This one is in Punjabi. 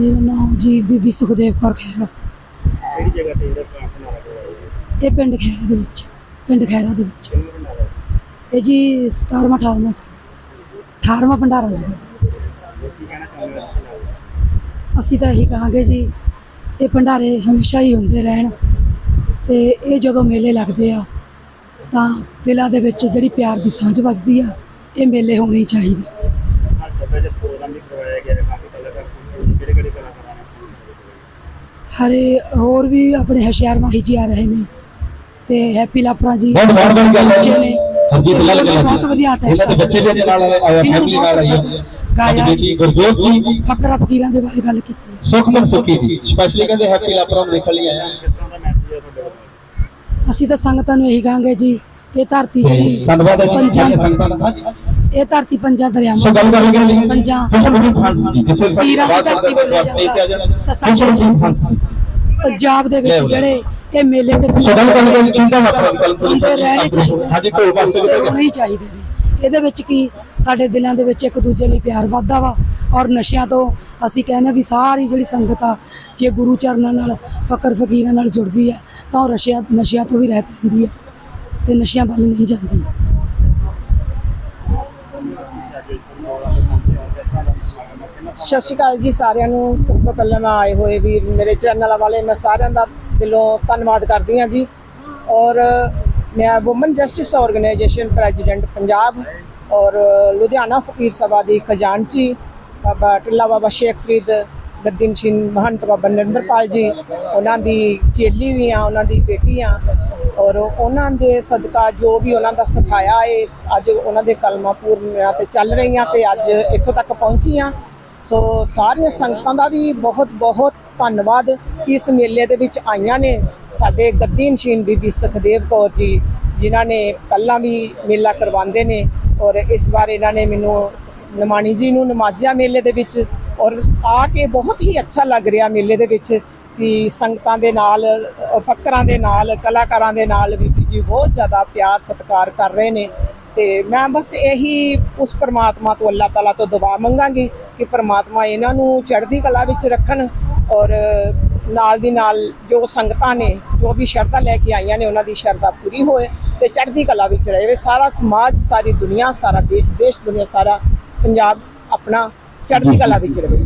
ਮੇਰਾ ਨਾਮ ਜੀ ਬੀਬੀ ਸੁਖਦੇਵ ਕੌਰ ਖਹਿਰਾ। ਕਿਹੜੀ ਜਗ੍ਹਾ ਤੇ ਜਿਹੜਾ ਪਲਾਂਟ ਬਣਾ ਰਿਹਾ ਹੈ ਇਹ ਪਿੰਡ ਖਹਿਰਾ ਦੇ ਵਿੱਚ ਪਿੰਡ ਖਹਿਰਾ ਦੇ ਵਿੱਚ। ਇਹ ਜੀ 17ਵਾਂ 18ਵਾਂ ਸਾਲ। 18ਵਾਂ ਭੰਡਾਰਾ ਜੀ। ਅਸੀਂ ਤਾਂ ਇਹੀ ਕਹਾਂਗੇ ਜੀ ਇਹ ਭੰਡਾਰੇ ਹਮੇਸ਼ਾ ਹੀ ਹੁੰਦੇ ਰਹਿਣ ਤੇ ਇਹ ਜਦੋਂ ਮੇਲੇ ਲੱਗਦੇ ਆ ਤਾਂ ਦਿਲਾਂ ਦੇ ਵਿੱਚ ਜਿਹੜੀ ਪਿਆਰ ਦੀ ਸਾਂਝ ਵੱਜਦੀ ਆ ਇਹ ਮੇਲੇ ਹੋਣੇ ਚਾਹੀਦੇ। ਨੇ। ਅੱਜ ਸਭੇ ਦੇ ਪ੍ਰੋਗਰਾਮ ਵੀ ਕਰਵਾਇਆ ਗਿਆ ਹੈ ਕਾਫੀ ਕਲਾਕਾਰ ਕਿਹੜੇ ਕਿਹੜੇ ਕਲਾਕਾਰਾਂ ਨੇ ਹਰੇ ਹੋਰ ਵੀ ਆਪਣੇ ਹੁਸ਼ਿਆਰ ਮਾਹੀ ਜੀ ਆ ਰਹੇ ਨੇ ਤੇ ਹੈਪੀ ਲਾਪਰਾ ਜੀ ਬਹੁਤ ਬਹੁਤ ਬੜੀ ਗੱਲ ਹੈ। ਬੱਚੇ ਨੇ ਹਾਂਜੀ ਬਹੁਤ ਵਧੀਆ ਇਹਨਾਂ ਦੇ ਬੱਚੇ ਦੇ ਨਾਲ ਆਇਆ ਇਹਨਾਂ ਨੂੰ ਫੈਮਿਲੀ ਨਾਲ ਆਈ ਬਹੁਤ ਹੈ ਗਾਇਆ ਸਾਡੀ ਬੇਟੀ ਗੁਰਜੋਤ ਜੀ। ਫਕਰਾ ਫਕੀਰਾਂ ਦੇ ਬਾਰੇ ਗੱਲ ਕੀਤੀ ਹੈ। ਸੁਖਮਨ ਸੁਖੀ ਜੀ। ਸਪੈਸ਼ਲੀ ਕਹਿੰਦੇ ਹੈਪੀ ਲਾਪਰਾ ਨੂੰ ਦੇਖਣ ਲਈ ਹਾਂ ਹੈ ਅਸੀਂ ਤਾਂ ਸੰਗਤਾਂ ਨੂੰ ਇਹੀ ਕਹਾਂਗੇ ਜੀ ਇਹ ਧਰਤੀ ਤੇ ਜੀ ਧੰਨਵਾਦ ਹੈ ਜੀ। ਸੰਗਤਾਂ ਦਾ। ਇਹ ਧਰਤੀ ਪੰਜਾਂ ਸੋ ਦਰਿਆਵਾਂ ਗੱਲ ਕਰ ਜੀ। ਪੰਜਾਂ ਪੀਰਾਂ ਦੀ ਧਰਤੀ ਜਾਂਦਾ। ਫਾਂਸੀ ਪੰਜਾਬ ਦੇ ਵਿੱਚ। ਜਿਹੜੇ ਇਹ ਮੇਲੇ ਤੇ ਹੁੰਦੇ ਰਹਿਣੇ ਚਾਹੀਦੇ ਹਾਂਜੀ ਢੋਲ ਪਾਸੇ ਤੇ ਹੋਣੇ ਹੀ ਚਾਹੀਦੇ ਨੇ। ਇਹਦੇ ਵਿੱਚ ਕੀ? ਸਾਡੇ ਦਿਲਾਂ ਦੇ ਵਿੱਚ ਇੱਕ ਦੂਜੇ ਲਈ ਪਿਆਰ ਵੱਧਦਾ ਵਾ ਔਰ ਨਸ਼ਿਆਂ ਤੋਂ ਅਸੀਂ ਕਹਿੰਦੇ ਵੀ ਸਾਰੀ ਜਿਹੜੀ ਸੰਗਤ ਆ ਜੇ ਗੁਰੂ ਚਰਨਾਂ ਨਾਲ ਫਕਰ ਫਕੀਰਾਂ ਨਾਲ ਜੁੜਦੀ ਹੈ ਤਾਂ ਉਹ ਨਸ਼ਿਆਂ ਨਸ਼ਿਆਂ ਤੋਂ ਵੀ ਰਹਿਤ ਰਹਿੰਦੀ ਹੈ ਤੇ ਨਸ਼ਿਆਂ ਵੱਲ ਨਹੀਂ ਜਾਂਦੀ। ਸਤਿ ਸ਼੍ਰੀ ਅਕਾਲ ਜੀ ਸਾਰਿਆਂ ਨੂੰ। ਸਭ ਤੋਂ ਪਹਿਲਾਂ ਮੈਂ ਆਏ ਹੋਏ ਵੀਰ ਮੇਰੇ ਚੈਨਲ ਵਾਲੇ, ਮੈਂ ਸਾਰਿਆਂ ਦਾ ਦਿਲੋਂ ਧੰਨਵਾਦ ਕਰਦੀ ਹਾਂ ਜੀ। ਔਰ ਮੈਂ woman justice organisation president Punjab ਔਰ ਲੁਧਿਆਣਾ ਫਕੀਰ ਸਭਾ ਦੀ ਖਜ਼ਾਨਚੀ, ਬਾਬਾ ਟਿੱਲਾ ਬਾਬਾ ਸ਼ੇਖ ਫਰੀਦ ਗੱਦੀਨ ਸਿੰਘ ਮਹੰਤ ਬਾਬਾ ਨਰਿੰਦਰਪਾਲ ਜੀ, ਉਹਨਾਂ ਦੀ ਚੇਲੀ ਵੀ ਆ, ਉਹਨਾਂ ਦੀ ਬੇਟੀ ਆ। ਔਰ ਉਹਨਾਂ ਦੇ ਸਦਕਾ ਜੋ ਵੀ ਉਹਨਾਂ ਦਾ ਸਿਖਾਇਆ ਏ, ਅੱਜ ਉਹਨਾਂ ਦੇ ਕਲਮਾ ਪੂਰਨਿਆਂ ਤੇ ਚੱਲ ਰਹੀਆਂ ਤੇ ਅੱਜ ਇੱਥੋਂ ਤੱਕ ਪਹੁੰਚੀਆਂ ਸੋ ਸਾਰੀਆਂ ਸੰਗਤਾਂ ਦਾ ਵੀ ਬਹੁਤ ਬਹੁਤ ਧੰਨਵਾਦ ਕਿ ਇਸ ਮੇਲੇ ਦੇ ਵਿੱਚ ਆਈਆਂ ਨੇ ਸਾਡੇ ਗੱਦੀ ਨਸ਼ੀਨ ਬੀਬੀ ਸੁਖਦੇਵ ਕੌਰ ਜੀ, ਜਿਨ੍ਹਾਂ ਨੇ ਪਹਿਲਾਂ ਵੀ ਮੇਲਾ ਕਰਵਾਉਂਦੇ ਨੇ ਔਰ ਇਸ ਵਾਰ ਇਹਨਾਂ ਨੇ ਮੈਨੂੰ ਨਮਾਣੀ ਜੀ ਨੂੰ ਨਮਾਜ਼ਿਆ ਮੇਲੇ ਦੇ ਵਿੱਚ ਔਰ ਆ ਕੇ ਬਹੁਤ ਹੀ ਅੱਛਾ ਲੱਗ ਰਿਹਾ ਮੇਲੇ ਦੇ ਵਿੱਚ ਕਿ ਸੰਗਤਾਂ ਦੇ ਨਾਲ, ਫਕਰਾਂ ਦੇ ਨਾਲ, ਕਲਾਕਾਰਾਂ ਦੇ ਨਾਲ ਬੀਬੀ ਜੀ ਬਹੁਤ ਜ਼ਿਆਦਾ ਪਿਆਰ ਸਤਿਕਾਰ ਕਰ ਰਹੇ ਨੇ ਤੇ ਮੈਂ ਬਸ ਇਹੀ ਉਸ ਪਰਮਾਤਮਾ ਤੋਂ, ਅੱਲਾਹ ਤਾਲਾ ਤੋਂ ਦੁਆ ਮੰਗਾਂਗੀ ਕਿ ਪ੍ਰਮਾਤਮਾ ਇਹਨਾਂ ਨੂੰ ਚੜ੍ਹਦੀ ਕਲਾ ਵਿੱਚ ਰੱਖਣ ਔਰ ਨਾਲ ਦੀ ਨਾਲ ਜੋ ਸੰਗਤਾਂ ਨੇ, ਜੋ ਵੀ ਸ਼ਰਧਾ ਲੈ ਕੇ ਆਈਆਂ ਨੇ, ਉਹਨਾਂ ਦੀ ਸ਼ਰਧਾ ਪੂਰੀ ਹੋਏ ਤੇ ਚੜ੍ਹਦੀ ਕਲਾ ਵਿੱਚ ਰਹੇ। ਸਾਰਾ ਸਮਾਜ, ਸਾਰੀ ਦੁਨੀਆ, ਸਾਰਾ ਦੇ- ਦੇਸ਼, ਦੁਨੀਆ, ਸਾਰਾ ਪੰਜਾਬ ਆਪਣਾ ਚੜ੍ਹਦੀ ਕਲਾ ਵਿੱਚ ਰਹੇ।